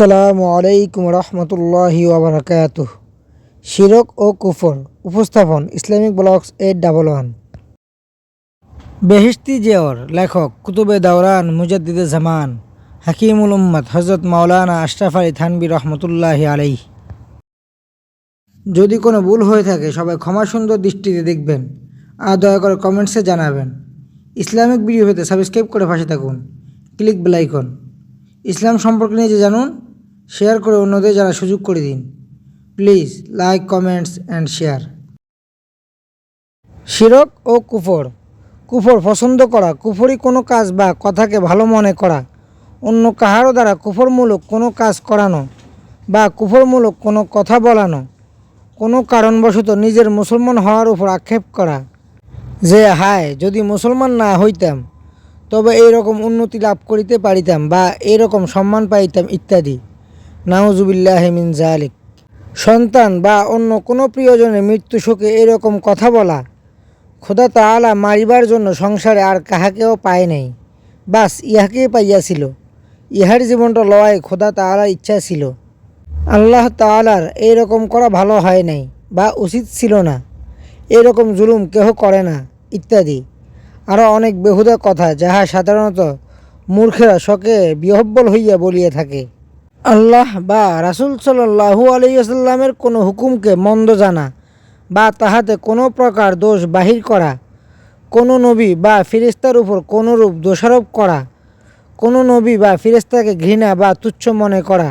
আসসালামু আলাইকুম রহমতুল্লাহি ওবরাকাত শিরক ও কুফর উপস্থাপন Islamic blogs eight double one. Bahishti জিয়র লেখক, কুতুবে দাওরান, মুজাদ্দিদে জামান, হাকিমুল উম্মদ হজরত মাওলানা আশরাফ আলী থানবি রহমতুল্লাহি আলাই যদি কোনো ভুল হয়ে থাকে, সবাই ক্ষমা সুন্দর দৃষ্টিতে দেখবেন। আর দয়া করে কমেন্টসে জানাবেন। ইসলামিক ভিডিও পেতে সাবস্ক্রাইব করে পাশে থাকুন। ক্লিক বেলাইকন ইসলাম সম্পর্কে নিয়ে যে জানুন শেয়ার করে অন্যদের যারা সুযোগ করে দিন। Please, like, comments and share. শিরক ও কুফর। কুফর পছন্দ করা কুফরি কোনো কাজ বা কথাকে ভালো মনে করা। অন্য কাহারও দ্বারা কুফরমূলক কোনো কাজ করানো বা কুফরমূলক কোনো কথা বলানো। কোনো কারণবশত নিজের মুসলমান হওয়ার উপর আক্ষেপ করা। যে, হায়, যদি মুসলমান না হইতাম, তবে এই রকম উন্নতি লাভ করিতে পারিতাম বা এই রকম সম্মান পাইতাম ইত্যাদি। নাউজুবিল্লাহ মিন জালিক সন্তান বা অন্য কোনো প্রিয়জনের মৃত্যু শোকে এরকম কথা বলা, খোদা তাআলা মারিবার জন্য সংসারে আর কাহাকেও পায় নাই। বাস, ইহাকেই পাইয়াছিল। ইহার জীবনটা লওয়াই খোদা তাআলার ইচ্ছা ছিল। আল্লাহ তাআলার এই রকম করা ভালো হয় নাই বা উচিত ছিল না। এরকম জুলুম কেহ করে না, ইত্যাদি। আরও অনেক বেহুদা কথা যাহা সাধারণত মূর্খেরা শকে বিহব্বল হইয়া বলিয়া থাকে। আল্লাহ বা রাসুল সাল্লাহু আলাইসাল্লামের কোনো হুকুমকে মন্দ জানা বা তাহাতে কোনো প্রকার দোষ বাহির করা, কোনো নবী বা ফিরিস্তার উপর কোনো রূপ দোষারোপ করা, কোনো নবী বা ফিরিস্তাকে ঘৃণা বা তুচ্ছ মনে করা,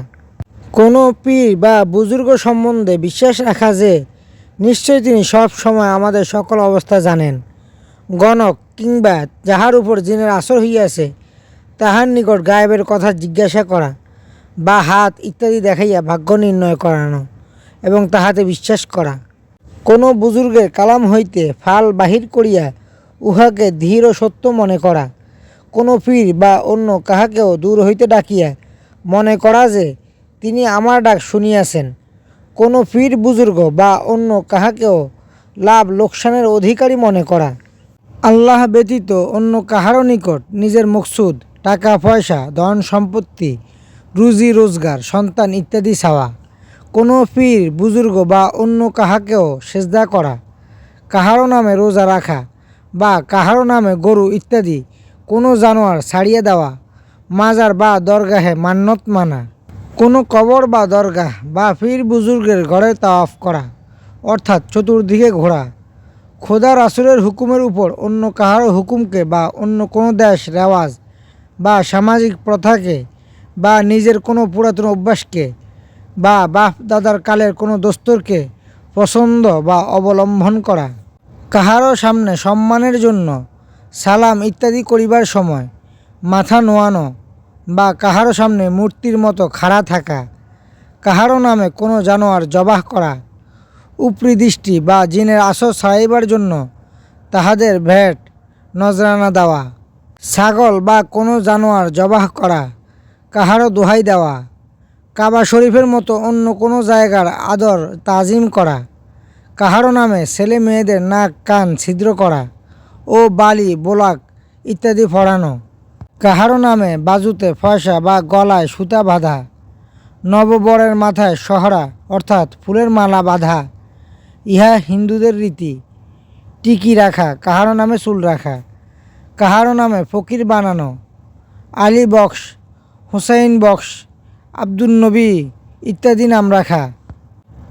কোনো পীর বা বুজুর্গ সম্বন্ধে বিশ্বাস রাখা যে নিশ্চয় তিনি সব সময় আমাদের সকল অবস্থা জানেন। গণক কিংবা যাহার উপর জিনের আসর হইয়াছে, তাহার নিকট গায়েবের কথা জিজ্ঞাসা করা বা হাত ইত্যাদি দেখাইয়া ভাগ্য নির্ণয় করানো এবং তাহাতে বিশ্বাস করা। কোনো বুজুর্গের কালাম হইতে ফাল বাহির করিয়া উহাকে ধীর সত্য মনে করা। কোনো পীর বা অন্য কাহাকেও দূর হইতে ডাকিয়া মনে করা যে তিনি আমার ডাক শুনিয়াছেন। কোনো পীর বুজুর্গ বা অন্য কাহাকেও লাভ লোকসানের অধিকারী মনে করা। আল্লাহ ব্যতীত অন্য কাহারও নিকট নিজের মকসুদ, টাকা, পয়সা, ধন, সম্পত্তি রুজি রোজগার, সন্তান ইত্যাদি চাওয়া। কোনো পীর, বুজুর্গ বা অন্য কাহাকেও সেজদা করা কাহারও নামে রোজা রাখা বা কাহারও নামে গরু ইত্যাদি কোনো জানোয়ার ছাড়িয়ে দেওয়া, মাজার বা দরগাহে মান্যত মানা। কোনো কবর বা দরগাহ বা পীর বুজুর্গের ঘরে তাওয়াফ করা, অর্থাৎ চতুর্দিকে ঘোরা। খোদা রাসুলের হুকুমের উপর অন্য কাহারও হুকুমকে বা অন্য কোনো দেশ রেওয়াজ বা সামাজিক প্রথাকে বা নিজের কোনো পুরাতন অভ্যাসকে বা বাপ দাদার কালের কোনো দোস্তরকে পছন্দ বা অবলম্বন করা। কাহারও সামনে সম্মানের জন্য সালাম ইত্যাদি করিবার সময় মাথা নোয়ানো বা কাহারও সামনে মূর্তির মতো খাড়া থাকা, কাহারও নামে কোনো জানোয়ার জবাহ করা, উপরি দৃষ্টি বা জিনের আসর ছাড়াইবার জন্য তাহাদের ভেট, নজরানা দেওয়া, ছাগল বা কোনো জানোয়ার জবাহ করা কাহারও দোহাই দেওয়া, কাবা শরীফের মতো অন্য কোনো জায়গার আদর তাজিম করা, কাহারও নামে ছেলে মেয়েদের নাক কান ছিদ্র করা ও বালি, বোলাক ইত্যাদি ফড়ানো, কাহারও নামে বাজুতে ফয়সা বা গলায় সুতা বাঁধা, নববরের মাথায় সহরা অর্থাৎ ফুলের মালা বাঁধা, ইহা হিন্দুদের রীতি, টিকি রাখা, কাহারও নামে চুল রাখা, কাহারও নামে ফকির বানানো, আলী বক্স হুসাইন বক্স আব্দুল নবী, ইত্যাদি নাম রাখা।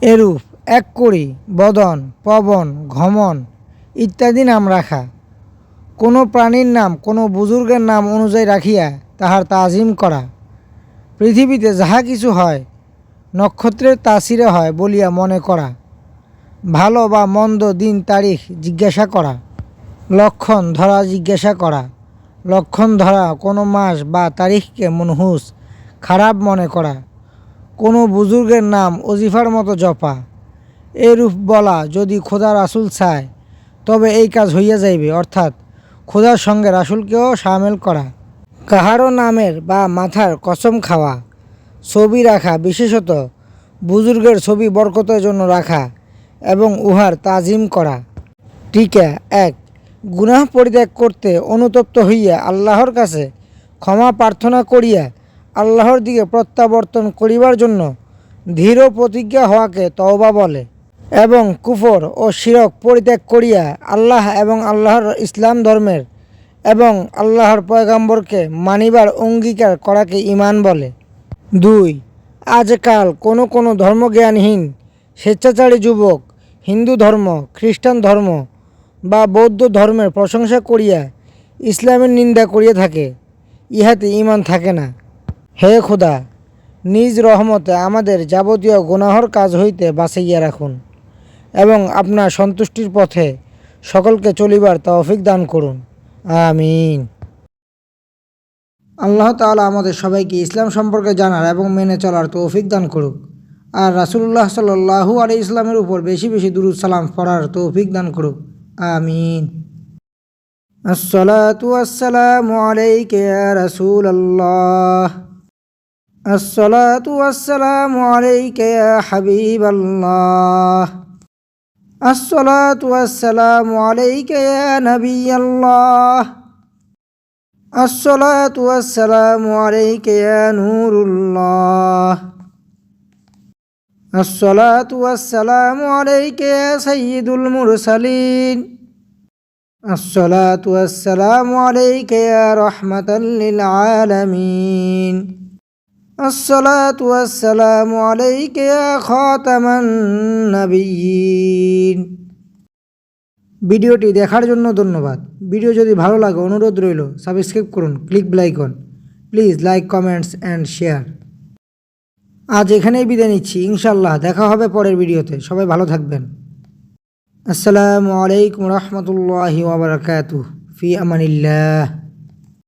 এরূপ এক করি, বদন, পবন, ঘমন ইত্যাদি নাম রাখা। কোনো প্রাণীর নাম, কোনো বুজুর্গের নাম অনুযায়ী রাখিয়া তাহার তাজিম করা। পৃথিবীতে যাহা কিছু হয়, নক্ষত্রের তাসিরে হয় বলিয়া মনে করা। ভালো বা মন্দ দিন তারিখ জিজ্ঞাসা করা। লক্ষণ ধরা জিজ্ঞাসা করা। লক্ষণ ধরা কোনো মাস বা তারিখকে মনহুস, খারাপ মনে করা। কোনো বুজুর্গের নাম অজিফার মতো জপা। এরূপ বলা যদি খোদা রাসুল চায়, তবে এই কাজ হইয়া যাইবে, অর্থাৎ খোদার সঙ্গে রাসুলকেও সামিল করা। কাহারও নামের বা মাথার কসম খাওয়া, ছবি রাখা বিশেষত বুজুর্গের ছবি বরকতের জন্য রাখা এবং উহার তাজিম করা। টিকা এক গুনাহ পরিত্যাগ করতে অনুতপ্ত হইয়া আল্লাহর কাছে ক্ষমা প্রার্থনা করিয়া আল্লাহর দিকে প্রত্যাবর্তন করিবার জন্য ধীর প্রতিজ্ঞা হওয়াকে তওবা বলে এবং কুফর ও শিরক পরিত্যাগ করিয়া আল্লাহ এবং আল্লাহর ইসলাম ধর্মের এবং আল্লাহর পয়গাম্বরকে মানিবার অঙ্গীকার করাকে ইমান বলে। দুই, আজকাল কোনো কোনো ধর্মজ্ঞানহীন, স্বেচ্ছাচারী যুবক, হিন্দু ধর্ম, খ্রিস্টান ধর্ম বা বৌদ্ধ ধর্মের প্রশংসা করিয়া ইসলামের নিন্দা করিয়া থাকে, ইহাতে ইমান থাকে না। হে খোদা, নিজ রহমতে আমাদের যাবতীয় গুনাহর কাজ হইতে বাঁচাইয়া রাখুন এবং আপনার সন্তুষ্টির পথে সকলকে চলিবার তৌফিক দান করুন। আমিন। আল্লাহ তাআলা আমাদের সবাইকে ইসলাম সম্পর্কে জানার এবং মেনে চলার তৌফিক দান করুক। আর রাসুল্লাহ সাল্লাহু আলি ইসলামের উপর বেশি বেশি দুরুদ সালাম পড়ার তৌফিক দান করুক। آمين. الصلاة والسلام عليك يا رسول الله. الصلاة والسلام عليك يا حبيب الله. الصلاة والسلام عليك يا نبي الله. الصلاة والسلام عليك يا نور الله. الصلاة والسلام عليك يا سيد المرسلين الصلاة والسلام عليك يا رحمة للعالمين الصلاة والسلام عليك يا خاتم النبيين ভিডিওটি দেখার জন্য ধন্যবাদ ভিডিও যদি ভালো লাগে অনুরোধ রইল সাবস্ক্রাইব করুন click bell icon please like comments and share আজ এখানেই বিদায় নিচ্ছি ইনশাল্লাহ দেখা হবে পরের ভিডিওতে। সবাই ভালো থাকবেন। আসসালামু আলাইকুম রহমতুল্লাহি ওবরাকাতু ফি আমানিল্লাহ।